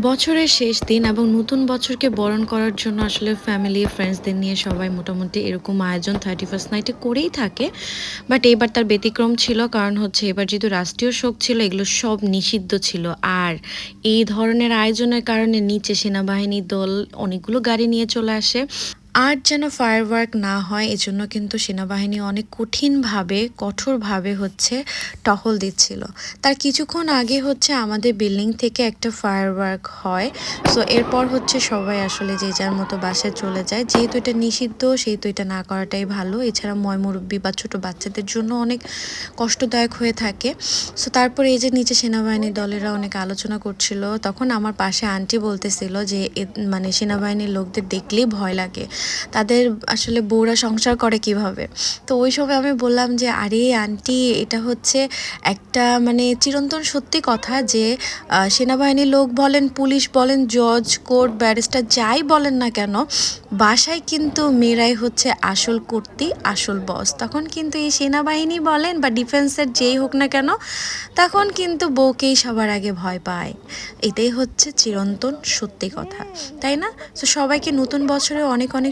বছরের শেষ দিন এবং নতুন বছরকে বরণ করার জন্য আসলে ফ্যামিলি ফ্রেন্ডসদের নিয়ে সবাই মোটামুটি এরকম আয়োজন থার্টি ফার্স্ট নাইটে করেই থাকে। বাট এবার তার ব্যতিক্রম ছিল, কারণ হচ্ছে এবার যেহেতু রাষ্ট্রীয় শোক ছিল, এগুলো সব নিষিদ্ধ ছিল। আর এই ধরনের আয়োজনের কারণে নিচে সেনাবাহিনী দল অনেকগুলো গাড়ি নিয়ে চলে আসে। আর যেন ফায়ারওয়ার্ক না হয়, এজন্য কিন্তু সেনাবাহিনী অনেক কঠিনভাবে, কঠোরভাবে হচ্ছে টহল দিচ্ছিল। তার কিছুক্ষণ আগে হচ্ছে আমাদের বিল্ডিং থেকে একটা ফায়ারওয়ার্ক হয়। সো এরপর হচ্ছে সবাই আসলে যে যার মতো বাসায় চলে যায়। যেহেতু এটা নিষিদ্ধ, সেহেতু এটা না করাটাই ভালো। এছাড়া ময়মুরব্বী বা ছোটো বাচ্চাদের জন্য অনেক কষ্টদায়ক হয়ে থাকে। সো তারপরে এই যে নিচে সেনাবাহিনী দলেরা অনেক আলোচনা করছিল, তখন আমার পাশে আন্টি বলতেছিল যে মানে সেনাবাহিনীর লোকদের দেখলেই ভয় লাগে। তাদের আসলে বউরা সংসার করে কীভাবে। তো ওই সময় আমি বললাম যে, আরে আন্টি, এটা হচ্ছে একটা মানে চিরন্তন সত্যি কথা যে সেনাবাহিনীর লোক বলেন, পুলিশ বলেন, জজ, কোর্ট, ব্যারিস্টার যাই বলেন না কেন, বাসায় কিন্তু মেয়েরাই হচ্ছে আসল কর্তি, আসল বস। তখন কিন্তু এই সেনাবাহিনী বলেন বা ডিফেন্সের যেই হোক না কেন, তখন কিন্তু বউকেই সবার আগে ভয় পায়। এটাই হচ্ছে চিরন্তন সত্যি কথা। তাই না? তো সবাইকে নতুন বছরে অনেক অনেক